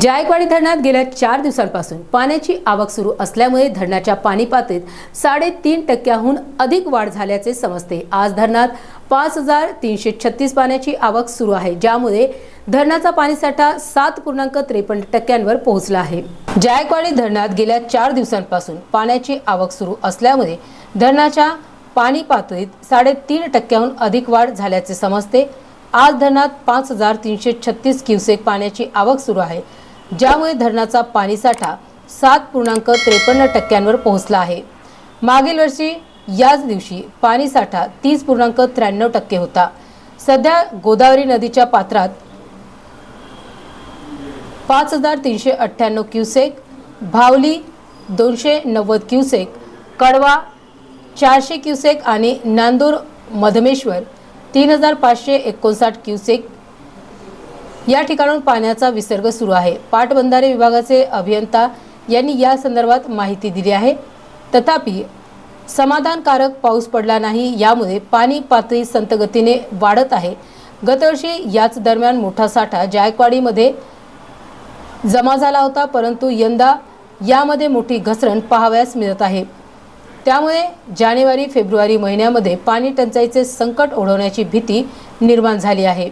जायकवाडी धरणात गेल्या चार दिवसांपासून पाण्याची आवक सुरू असल्यामुळे धरणाच्या पाणी पातळीत साडेतीन टक्क्याहून अधिक वाढ झाल्याचे समजते. आज धरणात पाच हजार तीनशे छत्तीस पाण्याची आवक सुरू आहे ज्यामुळे धरणाचा पाणीसाठा सात पूर्णांक त्रेपन्न टक्क्यांवर पोहोचला आहे. जायकवाडी धरणात गेल्या चार दिवसांपासून पाण्याची आवक सुरू असल्यामुळे धरणाच्या पाणी पातळीत साडेतीन टक्क्याहून अधिक वाढ झाल्याचे समजते. आज धरणात पाच हजार तीनशे छत्तीस क्युसेक पाण्याची आवक सुरू आहे ज्यामुळे धरणाचा पाणीसाठा सात पूर्णांक त्रेपन्न टक्क्यांवर पोहोचला आहे. मागील वर्षी याच दिवशी पाणीसाठा तीस पूर्णांक त्र्याण्णव टक्के होता. सध्या गोदावरी नदीच्या पात्रात पाच हजार तीनशे अठ्ठ्याण्णव क्युसेक भावली दोनशे नव्वद क्युसेक कडवा चारशे क्युसेक आणि नांदूर मधमेश्वर तीन हजार पाचशे एकोणसाठ क्युसेक या ठिकाणून पाण्याचा विसर्ग सुरू आहे. पाटबंधारे विभागाचे अभियंता यांनी या संदर्भात माहिती दिली आहे. तथापि समाधानकारक पाऊस पडला नाही यामुळे पाणी पातळी संतगतीने वाढत आहे. गतवर्षी याच दरम्यान मोठा साठा जायकवाडीमध्ये जमा झाला होता परंतु यंदा यामध्ये मोठी घसरण पाहावयास मिळत आहे. त्यामुळे जानेवारी फेब्रुवारी महिन्यामध्ये पाणी टंचाईचे संकट ओढवण्याची भीती निर्माण झाली आहे.